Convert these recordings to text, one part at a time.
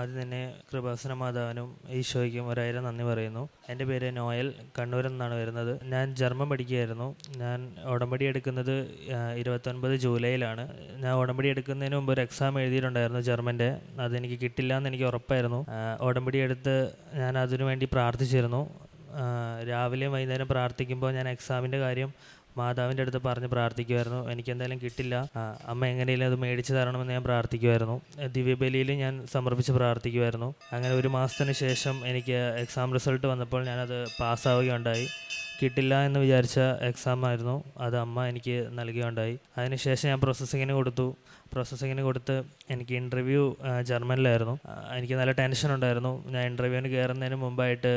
ആദ്യം തന്നെ കൃപാസന മാതാവിനും ഈശോയ്ക്കും ഒരായിരം നന്ദി പറയുന്നു. എന്റെ പേര് നോയൽ കണ്ണൂരിൽ നിന്നാണ് വരുന്നത്. ഞാൻ ജർമ്മൻ പഠിക്കുകയായിരുന്നു. ഞാൻ ഉടമ്പടി എടുക്കുന്നത് ഇരുപത്തൊൻപത് ജൂലൈയിലാണ്. ഞാൻ ഉടമ്പടി എടുക്കുന്നതിന് മുമ്പ് ഒരു എക്സാം എഴുതിയിട്ടുണ്ടായിരുന്നു ജർമ്മന്റെ. അതെനിക്ക് കിട്ടില്ല എന്ന് എനിക്ക് ഉറപ്പായിരുന്നു. ഉടമ്പടി എടുത്ത് ഞാൻ അതിനു വേണ്ടി പ്രാർത്ഥിച്ചിരുന്നു. രാവിലെയും വൈകുന്നേരം പ്രാർത്ഥിക്കുമ്പോൾ ഞാൻ എക്സാമിന്റെ കാര്യം മാതാവിന്റെ അടുത്ത് പറഞ്ഞ് പ്രാർത്ഥിക്കുമായിരുന്നു എനിക്ക് എന്തായാലും കിട്ടില്ല അമ്മ എങ്ങനെയും അത് മേടിച്ച് തരണമെന്ന് ഞാൻ പ്രാർത്ഥിക്കുമായിരുന്നു ദിവ്യബലിയിൽ ഞാൻ സമർപ്പിച്ച് പ്രാർത്ഥിക്കുമായിരുന്നു അങ്ങനെ ഒരു മാസത്തിന് ശേഷം എനിക്ക് എക്സാം റിസൾട്ട് വന്നപ്പോൾ ഞാനത് പാസ്സാവുകയുണ്ടായി. കിട്ടില്ല എന്ന് വിചാരിച്ച എക്സാം ആയിരുന്നു. അത് അമ്മ എനിക്ക് നൽകുകയുണ്ടായി അതിനുശേഷം ഞാൻ പ്രോസസ്സിങ്ങിന് കൊടുത്തു. പ്രോസസ്സിങ്ങിന് കൊടുത്ത് എനിക്ക് ഇന്റർവ്യൂ ജർമ്മനിലായിരുന്നു. എനിക്ക് നല്ല ടെൻഷൻ ഉണ്ടായിരുന്നു. ഞാൻ ഇന്റർവ്യൂവിന് കയറുന്നതിന് മുമ്പായിട്ട്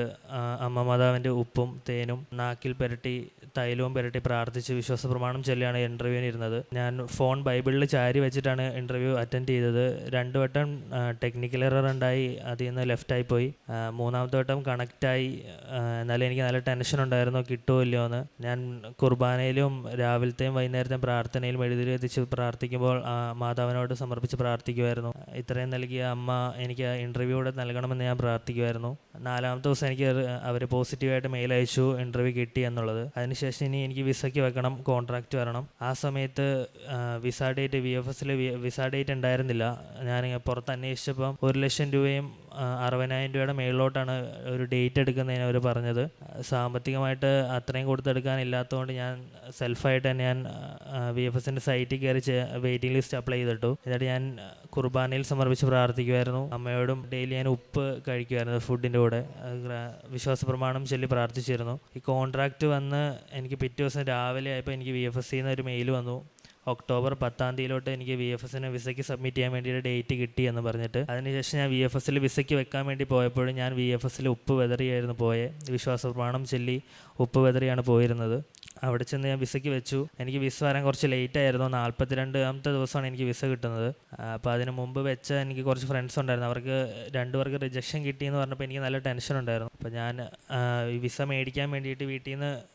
അമ്മ മാതാവിന്റെ ഉപ്പും തേനും നാക്കിൽ പുരട്ടി തൈലവും പുരട്ടി പ്രാർത്ഥിച്ച് വിശ്വാസ പ്രമാണം ചൊല്ലിയാണ് ഇന്റർവ്യൂവിന് ഇരുന്നത്. ഞാൻ ഫോൺ ബൈബിളിൽ ചാരി വെച്ചിട്ടാണ് ഇന്റർവ്യൂ അറ്റൻഡ് ചെയ്തത്. രണ്ട് വട്ടം ടെക്നിക്കൽ എറർ ഉണ്ടായി. അതിൽ നിന്ന് ലെഫ്റ്റായി പോയി. മൂന്നാമത്തെ വട്ടം കണക്റ്റായി എന്നാലും എനിക്ക് നല്ല ടെൻഷൻ ഉണ്ടായിരുന്നു. കിട്ടുമോ ഇല്ലയോ എന്ന് ഞാൻ കുർബാനയിലും രാവിലത്തെയും വൈകുന്നേരത്തെയും പ്രാർത്ഥനയിലും എഴുതി എത്തിച്ച് പ്രാർത്ഥിക്കുമ്പോൾ മാതാവിനോട് സമർപ്പിച്ച് പ്രാർത്ഥിക്കുമായിരുന്നു ഇത്രയും നൽകിയ അമ്മ എനിക്ക് ഇന്റർവ്യൂ കൂടെ നൽകണമെന്ന് ഞാൻ പ്രാർത്ഥിക്കുമായിരുന്നു നാലാമത്തെ ദിവസം എനിക്ക് അവർ പോസിറ്റീവായിട്ട് മെയിൽ അയച്ചു ഇന്റർവ്യൂ കിട്ടി എന്നുള്ളത്. അതിനുശേഷം ഇനി എനിക്ക് വിസയ്ക്ക് വെക്കണം കോൺട്രാക്റ്റ് വരണം. ആ സമയത്ത് വിസ ഡേറ്റ് വി എഫ് എസിൽ വിസ ഡേറ്റ് ഉണ്ടായിരുന്നില്ല. ഞാൻ പുറത്ത് അന്വേഷിച്ചപ്പം ഒരു ലക്ഷം രൂപയും അറുപതിനായിരം രൂപയുടെ മേളിലോട്ടാണ് ഒരു ഡേറ്റ് എടുക്കുന്നതിന് അവർ പറഞ്ഞത്. സാമ്പത്തികമായിട്ട് അത്രയും കൊടുത്തെടുക്കാനില്ലാത്തതുകൊണ്ട് ഞാൻ സെൽഫായിട്ട് തന്നെ ഞാൻ വി എഫ് എസിന്റെ സൈറ്റിൽ കയറി വെയിറ്റിംഗ് ലിസ്റ്റ് അപ്ലൈ ചെയ്തിട്ടു. എന്നിട്ട് ഞാൻ കുർബാനയിൽ സമർപ്പിച്ച് പ്രാർത്ഥിക്കുമായിരുന്നു അമ്മയോടും ഡെയിലി ഞാൻ ഉപ്പ് കഴിക്കുമായിരുന്നു ഫുഡിന്റെ കൂടെ. വിശ്വാസ പ്രമാണം ചൊല്ലി പ്രാർത്ഥിച്ചിരുന്നു. ഈ കോൺട്രാക്റ്റ് വന്ന് എനിക്ക് പിറ്റേ ദിവസം രാവിലെ ആയപ്പോൾ എനിക്ക് വി എഫ് എസ് സിന്ന് ഒരു മെയിൽ വന്നു. ഒക്ടോബർ പത്താം തീയതിയിലോട്ട് എനിക്ക് വി എഫ് എസിന് വിസയ്ക്ക് സബ്മിറ്റ് ചെയ്യാൻ വേണ്ടിയിട്ട് ഡേറ്റ് കിട്ടി എന്ന് പറഞ്ഞിട്ട്. അതിനുശേഷം ഞാൻ വി എഫ് എസിൽ വിസയ്ക്ക് വെക്കാൻ വേണ്ടി പോയപ്പോഴും ഞാൻ വി എഫ് എസിൽ ഉപ്പ് വെതറിയായിരുന്നു പോയെ. വിശ്വാസ പ്രമാണം ചൊല്ലി ഉപ്പ് വെതറിയാണ് പോയിരുന്നത്. അവിടെ ചെന്ന് ഞാൻ വിസയ്ക്ക് വെച്ചു. എനിക്ക് വിസ വരാൻ കുറച്ച് ലേറ്റ് ആയിരുന്നു. നാൽപ്പത്തിരണ്ടാമത്തെ ദിവസമാണ് എനിക്ക് വിസ കിട്ടുന്നത്. അപ്പോൾ അതിന് മുമ്പ് വെച്ച എനിക്ക് കുറച്ച് ഫ്രണ്ട്സ് ഉണ്ടായിരുന്നു. അവർക്ക് രണ്ടു പേർക്ക് റിജക്ഷൻ കിട്ടിയെന്ന് പറഞ്ഞപ്പോൾ എനിക്ക് നല്ല ടെൻഷൻ ഉണ്ടായിരുന്നു. അപ്പോൾ ഞാൻ വിസ മേടിക്കാൻ വേണ്ടിയിട്ട് വീട്ടിൽ നിന്ന്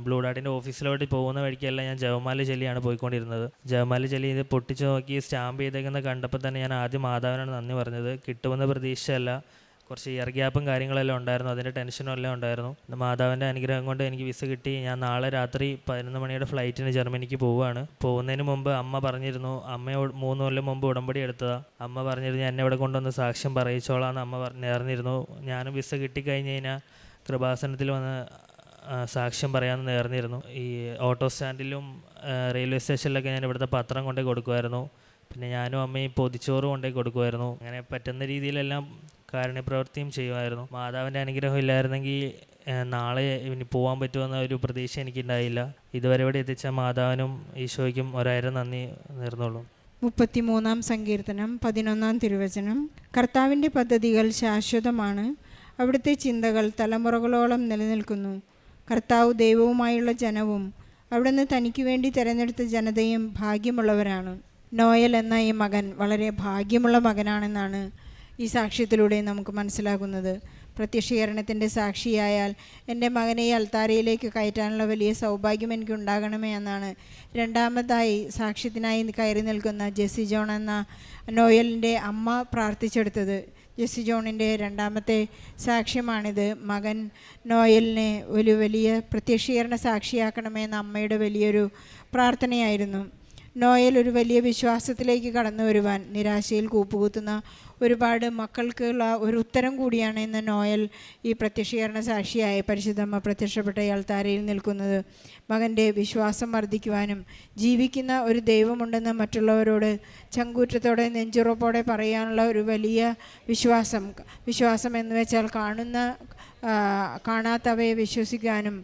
ബ്ലൂ ഡാർട്ടിന്റെ ഓഫീസിലോട്ട് പോകുന്ന വഴിക്കല്ല ഞാൻ ജവമാല ചെല്ലിയാണ് പോയിക്കൊണ്ടിരുന്നത്. ജവമാല ചെല്ലി ഇത് പൊട്ടിച്ച് നോക്കി സ്റ്റാമ്പ് ചെയ്തേക്കുന്ന കണ്ടപ്പോൾ തന്നെ ഞാൻ ആദ്യം മാതാവിനാണ് നന്ദി പറഞ്ഞത്. കിട്ടുമെന്ന പ്രതീക്ഷയല്ല. കുറച്ച് ഇയർ ഗ്യാപ്പും കാര്യങ്ങളെല്ലാം ഉണ്ടായിരുന്നു. അതിന്റെ ടെൻഷനും എല്ലാം ഉണ്ടായിരുന്നു. മാതാവിന്റെ അനുഗ്രഹം കൊണ്ട് എനിക്ക് വിസ കിട്ടി. ഞാൻ നാളെ രാത്രി പതിനൊന്ന് മണിയുടെ ഫ്ലൈറ്റിന് ജർമ്മനിക്ക് പോവുകയാണ്. പോകുന്നതിന് മുമ്പ് അമ്മ പറഞ്ഞിരുന്നു അമ്മയോട് മൂന്ന് കൊല്ലം മുമ്പ് ഉടമ്പടി എടുത്തതാ. അമ്മ പറഞ്ഞിരുന്നു എന്നെ ഇവിടെ കൊണ്ടുവന്ന് സാക്ഷ്യം പറയിച്ചോളാം എന്ന് അമ്മ പറഞ്ഞു നേർന്നിരുന്നു ഞാനും വിസ കിട്ടിക്കഴിഞ്ഞ് കഴിഞ്ഞാൽ കൃപാസനത്തിൽ വന്ന് സാക്ഷ്യം പറയാമെന്ന് നേർന്നിരുന്നു. ഈ ഓട്ടോ സ്റ്റാൻഡിലും റെയിൽവേ സ്റ്റേഷനിലൊക്കെ ഞാൻ ഇവിടുത്തെ പത്രം കൊണ്ടേ കൊടുക്കുമായിരുന്നു പിന്നെ ഞാനും അമ്മയും പൊതിച്ചോറ് കൊണ്ടേ കൊടുക്കുമായിരുന്നു അങ്ങനെ പറ്റുന്ന രീതിയിലെല്ലാം കാരുണ്യപ്രവൃത്തിയും ചെയ്യുമായിരുന്നു. മാതാവിന്റെ അനുഗ്രഹം ഇല്ലായിരുന്നെങ്കിൽ നാളെ ഇനി പോകാൻ പറ്റുമെന്ന ഒരു പ്രതീക്ഷ എനിക്കുണ്ടായില്ല. ഇതുവരെ ഇവിടെ എത്തിച്ച മാതാവിനും ഈശോയ്ക്കും ഒരായിരം നന്ദി നേർന്നുള്ളൂ. മുപ്പത്തിമൂന്നാം സങ്കീർത്തനം പതിനൊന്നാം തിരുവചനം. കർത്താവിന്റെ പദ്ധതികൾ ശാശ്വതമാണ്. അവിടുത്തെ ചിന്തകൾ തലമുറകളോളം നിലനിൽക്കുന്നു. കർത്താവ് ദൈവവുമായുള്ള ജനവും അവിടുന്ന് തനിക്ക് വേണ്ടി തിരഞ്ഞെടുത്ത ജനതയും ഭാഗ്യമുള്ളവരാണ്. നോയൽ എന്ന ഈ മകൻ വളരെ ഭാഗ്യമുള്ള മകനാണെന്നാണ് ഈ സാക്ഷ്യത്തിലൂടെ നമുക്ക് മനസ്സിലാകുന്നത്. പ്രത്യക്ഷീകരണത്തിന്റെ സാക്ഷിയായാൽ എന്റെ മകനെ ഈ അൽത്താരയിലേക്ക് കയറ്റാനുള്ള വലിയ സൗഭാഗ്യം എനിക്ക് ഉണ്ടാകണമേ എന്നാണ് രണ്ടാമതായി സാക്ഷ്യത്തിനായി കയറി നിൽക്കുന്ന ജെസ്സി ജോൺ എന്ന നോയലിന്റെ അമ്മ പ്രാർത്ഥിച്ചെടുത്തത്. ജെസ്സി ജോണിന്റെ രണ്ടാമത്തെ സാക്ഷ്യമാണിത്. മകൻ നോയലിനെ ഒരു വലിയ പ്രത്യക്ഷീകരണ സാക്ഷിയാക്കണമെന്ന അമ്മയുടെ വലിയൊരു പ്രാർത്ഥനയായിരുന്നു. നോയൽ ഒരു വലിയ വിശ്വാസത്തിലേക്ക് കടന്നു വരുവാൻ നിരാശയിൽ കൂപ്പുകുത്തുന്ന ഒരുപാട് മക്കൾക്കുള്ള ഒരു ഉത്തരം കൂടിയാണ് ഇന്ന് നോയൽ ഈ പ്രത്യക്ഷീകരണ സാക്ഷിയായ പരിശുദ്ധമ്മ പ്രത്യക്ഷപ്പെട്ട അൾത്താരയിൽ നിൽക്കുന്നത്. മകന്റെ വിശ്വാസം വർദ്ധിക്കുവാനും ജീവിക്കുന്ന ഒരു ദൈവമുണ്ടെന്ന് മറ്റുള്ളവരോട് ചങ്കൂറ്റത്തോടെ നെഞ്ചുറപ്പോടെ പറയാനുള്ള ഒരു വലിയ വിശ്വാസം വിശ്വാസം എന്ന് വെച്ചാൽ കാണുന്ന കാണാത്തവയെ വിശ്വസിക്കാനും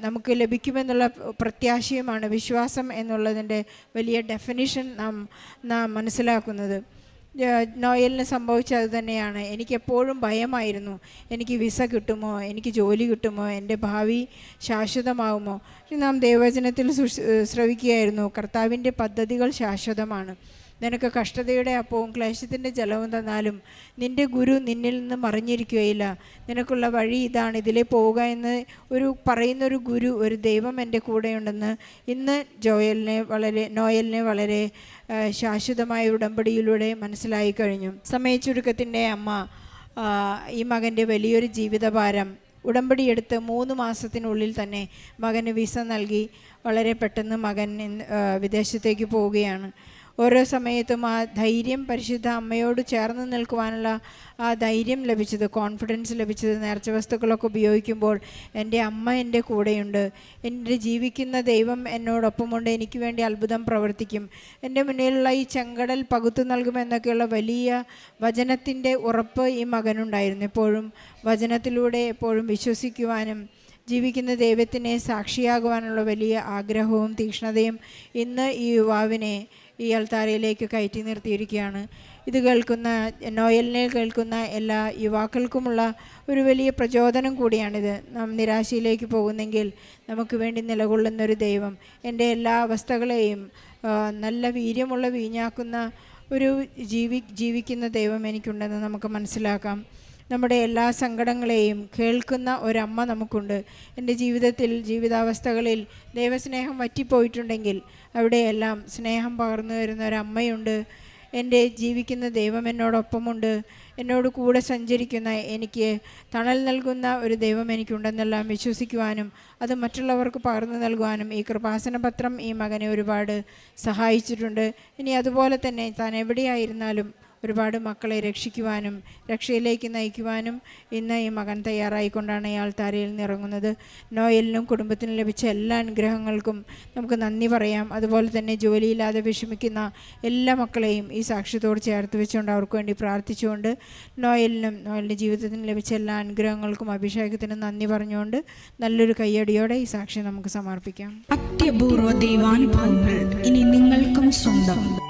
നമുക്ക് ലഭിക്കുമെന്നുള്ള പ്രത്യാശയുമാണ് വിശ്വാസം എന്നുള്ളതിന്റെ വലിയ ഡെഫിനിഷൻ നാം നാം മനസ്സിലാക്കുന്നത്. നോയലിന് സംഭവിച്ചത് തന്നെയാണ്. എനിക്കെപ്പോഴും ഭയമായിരുന്നു. എനിക്ക് വിസ കിട്ടുമോ? എനിക്ക് ജോലി കിട്ടുമോ? എന്റെ ഭാവി ശാശ്വതമാകുമോ ഇത് നാം ദൈവവചനത്തിൽ ശ്രവിക്കുകയായിരുന്നു. കർത്താവിന്റെ പദ്ധതികൾ ശാശ്വതമാണ്. നിനക്ക് കഷ്ടതയുടെ അപ്പവും ക്ലേശത്തിന്റെ ജലവും തന്നാലും നിന്റെ ഗുരു നിന്നിൽ നിന്ന് മറിഞ്ഞിരിക്കുകയില്ല നിനക്കുള്ള വഴി ഇതാണ്. ഇതിലേ പോവുക എന്ന് ഒരു പറയുന്നൊരു ഗുരു ഒരു ദൈവം എന്റെ കൂടെയുണ്ടെന്ന് ഇന്ന് ജോയലിനെ വളരെ നോയലിനെ വളരെ ശാശ്വതമായ ഉടമ്പടിയിലൂടെ മനസ്സിലായി കഴിഞ്ഞു. സമയച്ചുരുക്കത്തിന്റെ അമ്മ ഈ മകന്റെ വലിയൊരു ജീവിതഭാരം ഉടമ്പടിയെടുത്ത് മൂന്ന് മാസത്തിനുള്ളിൽ തന്നെ മകന് വിസ നൽകി. വളരെ പെട്ടെന്ന് മകൻ വിദേശത്തേക്ക് പോവുകയാണ്. ഓരോ സമയത്തും ആ ധൈര്യം പരിശുദ്ധ അമ്മയോട് ചേർന്ന് നിൽക്കുവാനുള്ള ആ ധൈര്യം ലഭിച്ചത് കോൺഫിഡൻസ് ലഭിച്ചത് നേർച്ച വസ്തുക്കളൊക്കെ ഉപയോഗിക്കുമ്പോൾ എന്റെ അമ്മ എന്റെ കൂടെയുണ്ട്. എന്റെ ജീവിക്കുന്ന ദൈവം എന്നോടൊപ്പമുണ്ട്. എനിക്ക് വേണ്ടി അത്ഭുതം പ്രവർത്തിക്കും. എന്റെ മുന്നിലുള്ള ഈ ചെങ്കടൽ പകുത്തു നൽകുമെന്നൊക്കെയുള്ള വലിയ വചനത്തിന്റെ ഉറപ്പ് ഈ മകനുണ്ടായിരുന്നു. എപ്പോഴും വചനത്തിലൂടെ എപ്പോഴും വിശ്വസിക്കുവാനും ജീവിക്കുന്ന ദൈവത്തിനെ സാക്ഷിയാകുവാനുള്ള വലിയ ആഗ്രഹവും തീക്ഷ്ണതയും ഇന്ന് ഈ യുവാവിനെ ഈ അൾത്താരയിലേക്ക് കയറ്റി നിർത്തിയിരിക്കുകയാണ്. ഇത് കേൾക്കുന്ന നോയലിനെ കേൾക്കുന്ന എല്ലാ യുവാക്കൾക്കുമുള്ള ഒരു വലിയ പ്രചോദനം കൂടിയാണിത്. നാം നിരാശയിലേക്ക് പോകുന്നെങ്കിൽ നമുക്ക് വേണ്ടി നിലകൊള്ളുന്നൊരു ദൈവം. എന്റെ എല്ലാ അവസ്ഥകളെയും നല്ല വീര്യമുള്ള വീഞ്ഞാക്കുന്ന ഒരു ജീവി ജീവിക്കുന്ന ദൈവം എനിക്കുണ്ടെന്ന് നമുക്ക് മനസ്സിലാക്കാം. നമ്മുടെ എല്ലാ സങ്കടങ്ങളെയും കേൾക്കുന്ന ഒരമ്മ നമുക്കുണ്ട്. എന്റെ ജീവിതത്തിൽ ജീവിതാവസ്ഥകളിൽ ദൈവസ്നേഹം വറ്റിപ്പോയിട്ടുണ്ടെങ്കിൽ അവിടെയെല്ലാം സ്നേഹം പകർന്നു വരുന്ന ഒരമ്മയുണ്ട്. എന്റെ ജീവിക്കുന്ന ദൈവം എന്നോടൊപ്പമുണ്ട്. എന്നോട് കൂടെ സഞ്ചരിക്കുന്ന എനിക്ക് തണൽ നൽകുന്ന ഒരു ദൈവം എനിക്കുണ്ടെന്നെല്ലാം വിശ്വസിക്കുവാനും അത് മറ്റുള്ളവർക്ക് പകർന്നു നൽകുവാനും ഈ കൃപാസന പത്രം ഈ മകനെ ഒരുപാട് സഹായിച്ചിട്ടുണ്ട്. ഇനി അതുപോലെ തന്നെ താൻ എവിടെയായിരുന്നാലും ഒരുപാട് മക്കളെ രക്ഷിക്കുവാനും രക്ഷയിലേക്ക് നയിക്കുവാനും ഇന്ന് ഈ മകൻ തയ്യാറായിക്കൊണ്ടാണ് ഈ ആൾത്താരയിൽ നിന്ന് ഇറങ്ങുന്നത്. നോയലിനും കുടുംബത്തിനും ലഭിച്ച എല്ലാ അനുഗ്രഹങ്ങൾക്കും നമുക്ക് നന്ദി പറയാം. അതുപോലെ തന്നെ ജോലിയില്ലാതെ വിഷമിക്കുന്ന എല്ലാ മക്കളെയും ഈ സാക്ഷ്യത്തോട് ചേർത്ത് വെച്ചുകൊണ്ട് അവർക്ക് വേണ്ടി പ്രാർത്ഥിച്ചുകൊണ്ട് നോയലിനും നോയലിന്റെ ജീവിതത്തിന് ലഭിച്ച എല്ലാ അനുഗ്രഹങ്ങൾക്കും അഭിഷേകത്തിനും നന്ദി പറഞ്ഞുകൊണ്ട് നല്ലൊരു കയ്യടിയോടെ ഈ സാക്ഷ്യം നമുക്ക് സമർപ്പിക്കാം. അത്യപൂർവ ദൈവാനുഭവങ്ങൾ ഇനി നിങ്ങൾക്കും സ്വന്തം.